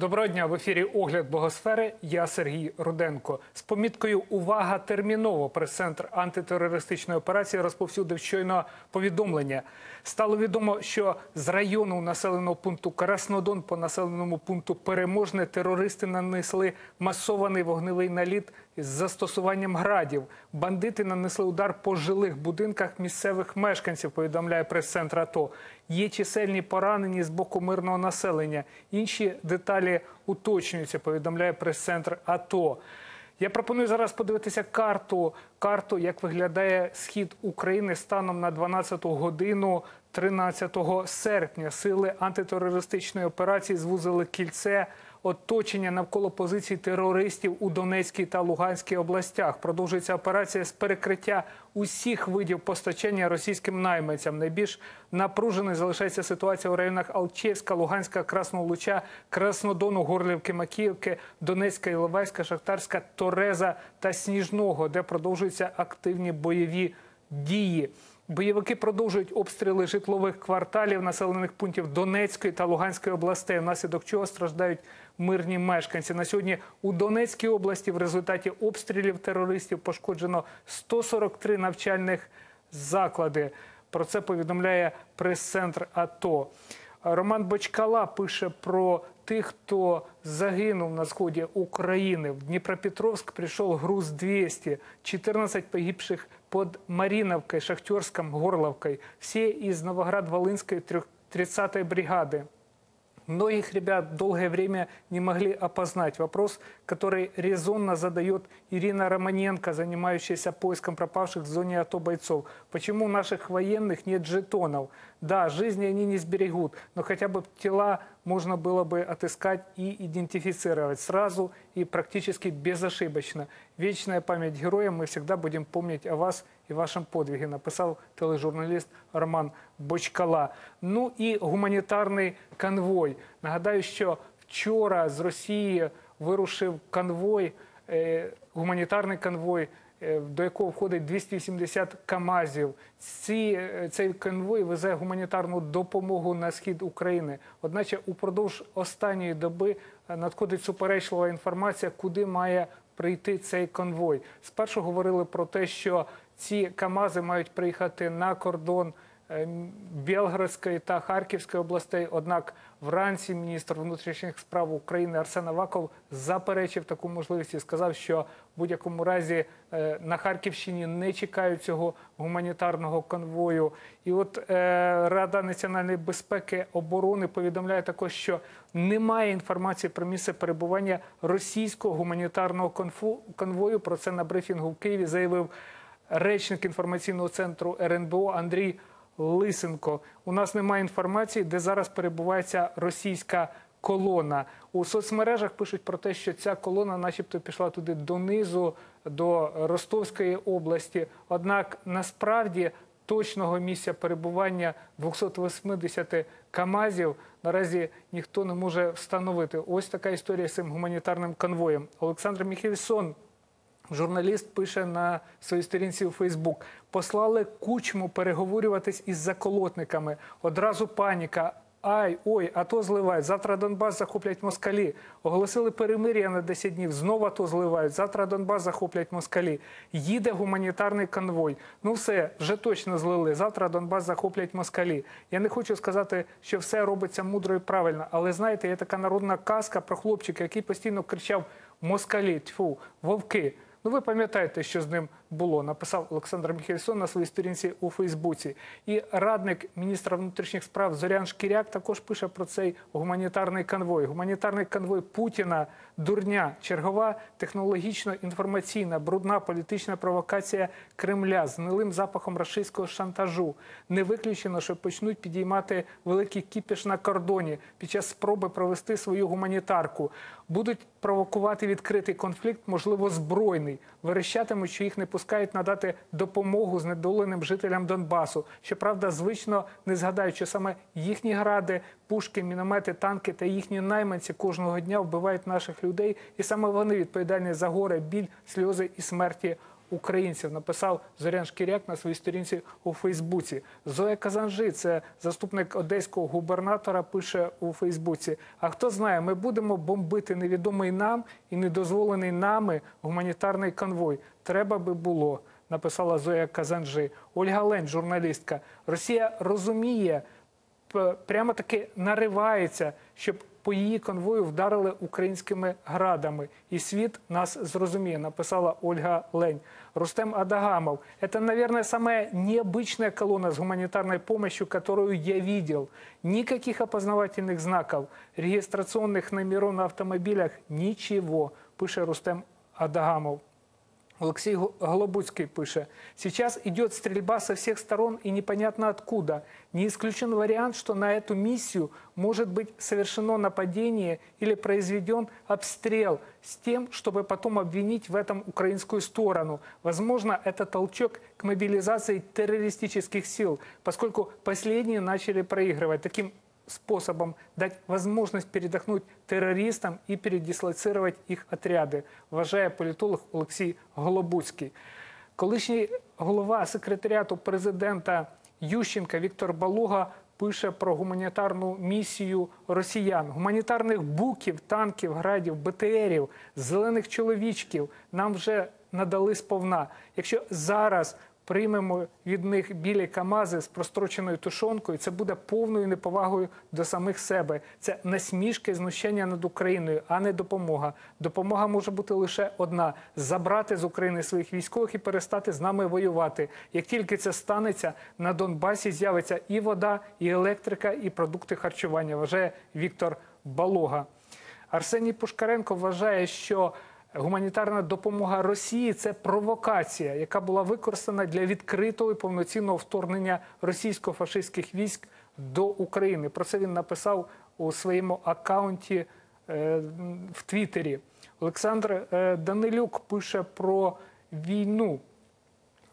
Доброго дня в ефірі Огляд Богосфери. Я Сергій Руденко. З поміткою Увага терміново прес-центр антитерористичної операції розповсюдив щойно повідомлення. Стало відомо, що з району населеного пункту Краснодон по населеному пункту Переможне терористи нанесли масований вогневий наліт з застосуванням градів. Бандити нанесли удар по жилих будинках місцевих мешканців. Повідомляє прес-центр АТО. Є чисельні поранені з боку мирного населення. Інші деталі уточнюються. Повідомляє прес-центр АТО. Я пропоную зараз подивитися карту, карту, як виглядає схід України станом на 12 годину 13 серпня. Сили антитерористичної операції звузили кільце оточення навколо позицій терористів у Донецькій та Луганській областях. Продовжується операція з перекриття усіх видів постачання російським найманцям. Найбільш напруженою залишається ситуація у районах Алчевська, Луганська, Красного Луча, Краснодону, Горлівки, Макіївки, Донецька, Іловайська, Шахтарська, Тореза та Сніжного, де продовжуються активні бойові дії. Бойовики продовжують обстріли житлових кварталів населених пунктів Донецької та Луганської областей, внаслідок чого страждають мирні мешканці. На сьогодні у Донецькій області в результаті обстрілів терористів пошкоджено 143 навчальних заклади. Про це повідомляє прес-центр АТО. Роман Бочкала пише про тих, хто загинув на сході України. В Днепропетровск прийшов груз 200, 14 погибших под Мариновкой, Шахтерском, Горловкой. Все из Новоград-Волынской 30-й бригады. Многих ребят долгое время не могли опознать. Вопрос, который резонно задает Ирина Романенко, занимающаяся поиском пропавших в зоне АТО бойцов. Почему у наших военных нет жетонов? Да, жизни они не сберегут, но хотя бы тела можно было бы отыскать и идентифицировать сразу и практически безошибочно. Вечная память героям, мы всегда будем помнить о вас і вашому подвигі, написав тележурналіст Роман Бочкала. Ну і гуманітарний конвой. Нагадаю, що вчора з Росії вирушив конвой, е, гуманітарний конвой. е, До якого входить 280 камазів. Ці, е, цей конвой везе гуманітарну допомогу на схід України. Одначе, упродовж останньої доби е, надходить суперечлива інформація, куди має прийти цей конвой. Спершу говорили про те, що ці КАМАЗи мають приїхати на кордон Білгородської та Харківської областей. Однак вранці міністр внутрішніх справ України Арсен Аваков заперечив таку можливість і сказав, що в будь-якому разі е, на Харківщині не чекають цього гуманітарного конвою. І от е, Рада національної безпеки оборони повідомляє також, що немає інформації про місце перебування російського гуманітарного конвою. Про це на брифінгу в Києві заявив речник інформаційного центру РНБО Андрій Лисенко. У нас немає інформації, де зараз перебуває ця російська колона. У соцмережах пишуть про те, що ця колона, начебто, пішла туди донизу, до Ростовської області. Однак насправді точного місця перебування 280 КАМАЗів наразі ніхто не може встановити. Ось така історія з цим гуманітарним конвоєм. Олександр Міхельсон Журналіст пише на своїй сторінці у Фейсбук: послали кучму переговорюватись із заколотниками. Одразу паніка. Ай, ой, АТО зливають. Завтра Донбас захоплять москалі. Оголосили перемир'я на 10 днів. Знову АТО зливають. Завтра Донбас захоплять москалі. Їде гуманітарний конвой. Ну все, вже точно злили. Завтра Донбас захоплять москалі. Я не хочу сказати, що все робиться мудро і правильно, але знаєте, є така народна казка про хлопчика, який постійно кричав Москалі, тьфу, вовки. Ну, ви пам'ятаєте, що з ним було, написав Олександр Міхельсон на своїй сторінці у Фейсбуці. І радник міністра внутрішніх справ Зорян Шкіряк також пише про цей гуманітарний конвой. Гуманітарний конвой Путіна, дурня, чергова технологічно-інформаційна, брудна політична провокація Кремля з гнилим запахом рашистського шантажу. Не виключено, що почнуть підіймати великий кіпіш на кордоні під час спроби провести свою гуманітарку. Будуть провокувати відкритий конфлікт, можливо, збройний. Верещатимуть, що їх не пускають надати допомогу знедоленим жителям Донбасу. Щоправда, звично не згадаючи саме їхні гради, пушки, міномети, танки та їхні найманці кожного дня вбивають наших людей, і саме вони відповідальні за горе, біль, сльози і смерті українців. Написав Зорян Шкіряк на своїй сторінці у Фейсбуці. Зоя Казанжи, це заступник одеського губернатора, пише у Фейсбуці. А хто знає, ми будемо бомбити невідомий нам і недозволений нами гуманітарний конвой. Треба би було. Написала Зоя Казанжи. Ольга Лень, журналістка. Росія розуміє, прямо таки наривається, щоб по її конвою вдарили українськими градами. І світ нас зрозуміє, написала Ольга Лень. Рустем Адагамов. Это, наверное, самая необычная колонна с гуманитарной помощью, которую я видел. Никаких опознавательных знаков, регистрационных номеров на автомобилях, ничего, пише Рустем Адагамов. Алексей Го- Голобудский пише. Сейчас идет стрельба со всех сторон и непонятно откуда. Не исключен вариант, что на эту миссию может быть совершено нападение или произведен обстрел с тем, чтобы потом обвинить в этом украинскую сторону. Возможно, это толчок к мобилизации террористических сил, поскольку последние начали проигрывать. Таким способом дать возможность передохнуть террористам и передислоцировать их отряди, вважає політолог Олексій Голобуцький. Колишній голова секретаріату президента Ющенка Віктор Балуга пише про гуманітарну місію росіян. Гуманітарних буків, танків, градів, БТРів, зелених чоловічків нам вже надали сповна. Якщо зараз приймемо від них білі камази з простроченою тушонкою, це буде повною неповагою до самих себе. Це насмішки, знущання над Україною, а не допомога. Допомога може бути лише одна: забрати з України своїх військових і перестати з нами воювати. Як тільки це станеться, на Донбасі з'явиться і вода, і електрика, і продукти харчування. Вважає Віктор Балога. Арсеній Пушкаренко вважає, що гуманітарна допомога Росії це провокація, яка була використана для відкритого і повноцінного вторгнення російсько-фашистських військ до України. Про це він написав у своєму аккаунті е, в Твіттері. Олександр е, Данилюк пише про війну.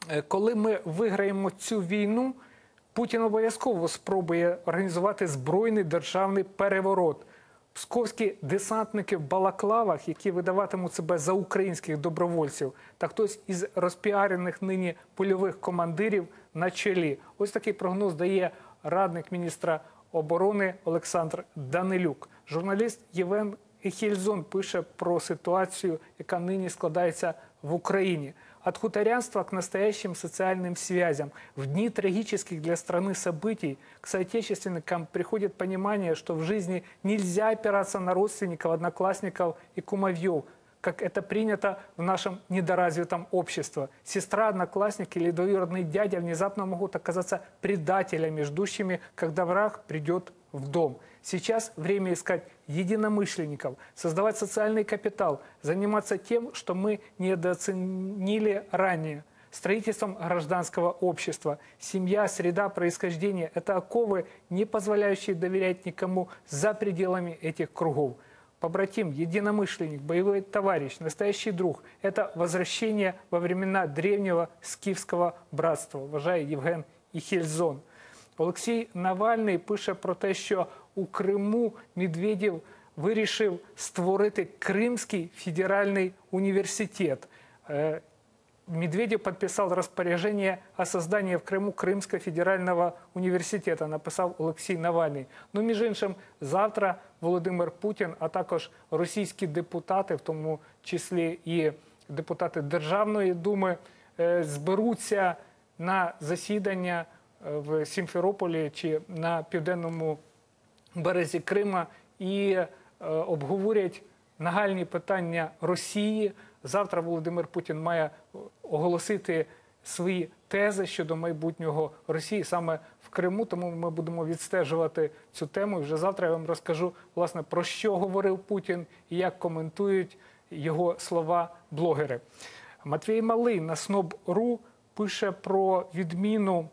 Е, Коли ми виграємо цю війну, Путін обов'язково спробує організувати збройний державний переворот. Псковські десантники в балаклавах, які видаватимуть себе за українських добровольців, та хтось із розпіарених нині польових командирів на чолі. Ось такий прогноз дає радник міністра оборони Олександр Данилюк. Журналіст Євген Ехільзон пише про ситуацію, яка нині складається в Україні. От хуторянства к настоящим социальным связям. В дни трагических для страны событий к соотечественникам приходит понимание, что в жизни нельзя опираться на родственников, одноклассников и кумовьев, как это принято в нашем недоразвитом обществе. Сестра, одноклассник или двоюродный дядя внезапно могут оказаться предателями, ждущими, когда враг придет в дом. Сейчас время искать единомышленников, создавать социальный капитал, заниматься тем, что мы недооценили ранее. Строительством гражданского общества. Семья, среда происхождения – это оковы, не позволяющие доверять никому за пределами этих кругов. Побратим, единомышленник, боевой товарищ, настоящий друг – это возвращение во времена древнего скифского братства, вважає Євген Іхельзон. Олексій Навальний пише про те, що у Криму Медведєв вирішив створити Кримський федеральний університет. Медведев подписал распоряжение о создании в Криму Крымского федерального університету, написав Олексій Навальний. Ну, між іншим, завтра Володимир Путін, а також російські депутати, в тому числі і депутати Державної думи, зберуться на засідання е, в Сімферополі чи на південному березі Крима і е, обговорять нагальні питання Росії. Завтра Володимир Путін має оголосити свої тези щодо майбутнього Росії саме в Криму. Тому ми будемо відстежувати цю тему. І вже завтра я вам розкажу власне про що говорив Путін і як коментують його слова блогери. Матвій Малий на СНОБ.ру пише про відміну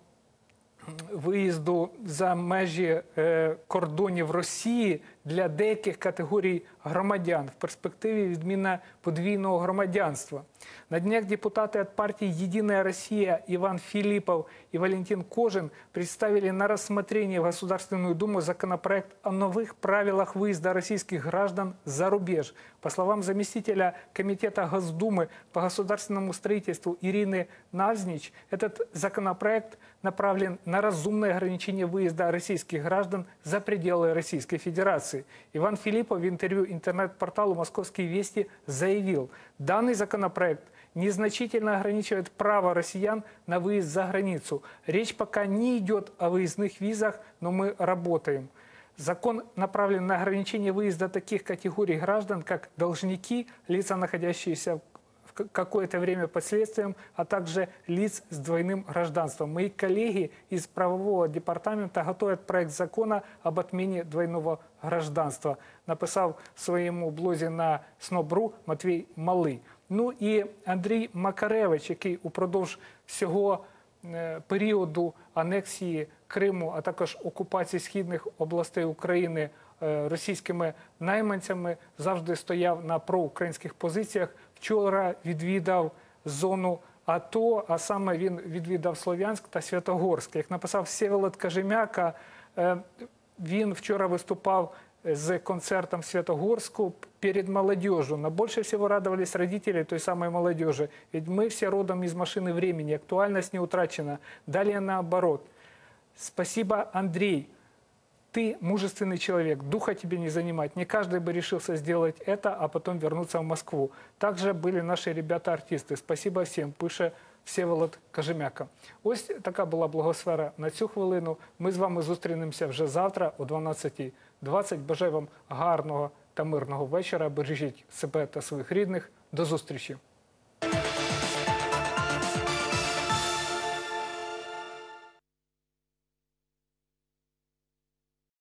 виїзду за межі е, кордонів Росії для деяких категорій громадян в перспективі відміна подвійного громадянства. На днях депутаты от партии «Единая Россия» Иван Филиппов и Валентин Кожин представили на рассмотрение в Государственную Думу законопроект о новых правилах выезда российских граждан за рубеж. По словам заместителя Комитета Госдумы по государственному строительству Ирины Навзнич, этот законопроект направлен на разумное ограничение выезда российских граждан за пределы Российской Федерации. Иван Филиппов в интервью интернет-порталу «Московские вести» заявил, данный законопроект незначительно ограничивает право россиян на выезд за границу. Речь пока не идет о выездных визах, но мы работаем. Закон направлен на ограничение выезда таких категорий граждан, как должники, лица, находящиеся в какое-то время под следствием, а также лиц с двойным гражданством. Мои коллеги из правового департамента готовят проект закона об отмене двойного гражданства. Написав в своєму блозі на СНОБРУ Матвій Малий. Ну і Андрій Макаревич, який упродовж всього е, періоду анексії Криму, а також окупації східних областей України е, російськими найманцями, завжди стояв на проукраїнських позиціях. Вчора відвідав зону АТО, а саме він відвідав Слов'янськ та Святогорськ. Як написав Всеволод Кажемяка, е, він вчора виступав з концертом в Святогорску перед молодежью. Но больше всего радовались родители той самой молодежи. Ведь мы все родом из машины времени, актуальность не утрачена. Далее наоборот. Спасибо, Андрей Ты мужественный человек, духа тебе не занимать. Не каждый бы решился сделать это, а потом вернуться в Москву. Также были наши ребята-артисти. Спасибо всім, пише Всеволод Кажемяка. Ось така була благосфера на цю хвилину. Ми з вами зустрінемося вже завтра о 12.20. Бажаю вам гарного та мирного вечора. Бережіть себе та своїх рідних. До зустрічі.